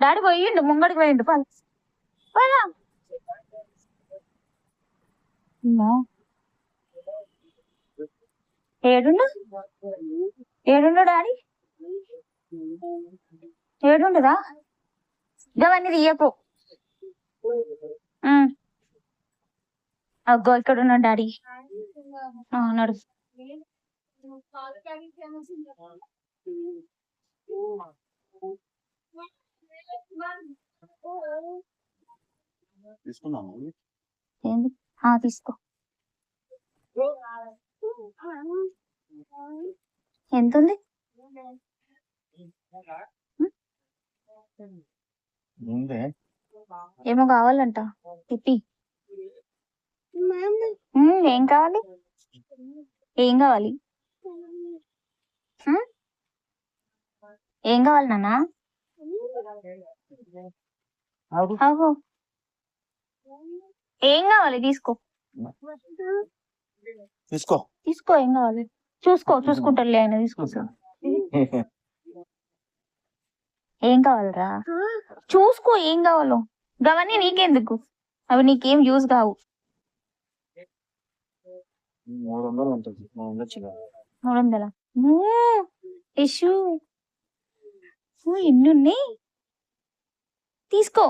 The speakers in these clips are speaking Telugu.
డాడీ పోయిండు ముంగడికి పోయిండు పద ఏడుండు ఏడుండు డాడీ ఏడుండురా ఇవన్నీ తీయకు అగ్గో ఇక్కడ ఉన్నాడు డాడీ ఆ, తీసుకున్నాము ఏంది? ఆ, తీసుకో. ఎంత ఉంది. ఏమో కావాలంట. తిప్పి. ఏం కావాలి? ఏం కావాలి? ఏం కావాలి నాన్న? ఆహో ఏం కావాలి? తీసుకో. తీసుకో. తీసుకో ఏం కావాలి? చూసుకో చూసుకుంటారులే ఆయన తీసుకో. ఏం కావాలరా? చూసుకో ఏం కావాలో. గవన్నీ నీకెందుకు? అవి నీకేం యూజ్ కావు. మూడు వందలు ఉంటుంది. మూడు ఎన్ని ఉన్నాయి తీసుకో.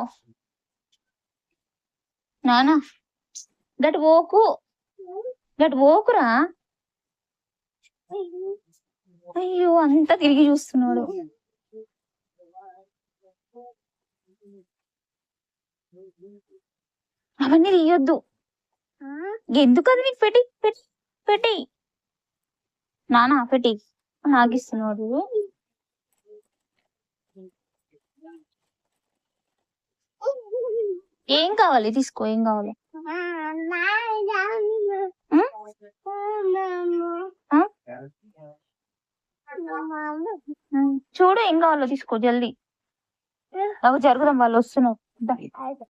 నానా గట్ ఓకు గట్ ఓకురా అయ్యో అంతా తిరిగి చూస్తున్నాడు. అవన్నీ తీయొద్దు. ఎందుకు అది నీకు పెట్టి పెట్టి పెట్టి? నానా పెట్టి నాగిస్తున్నాడు ఏం కావాలి తీసుకో ఏం కావాలి చూడు ఏం కావాలో తీసుకో జల్దీ అవి జరుగుదాం వాళ్ళు వస్తున్నారు.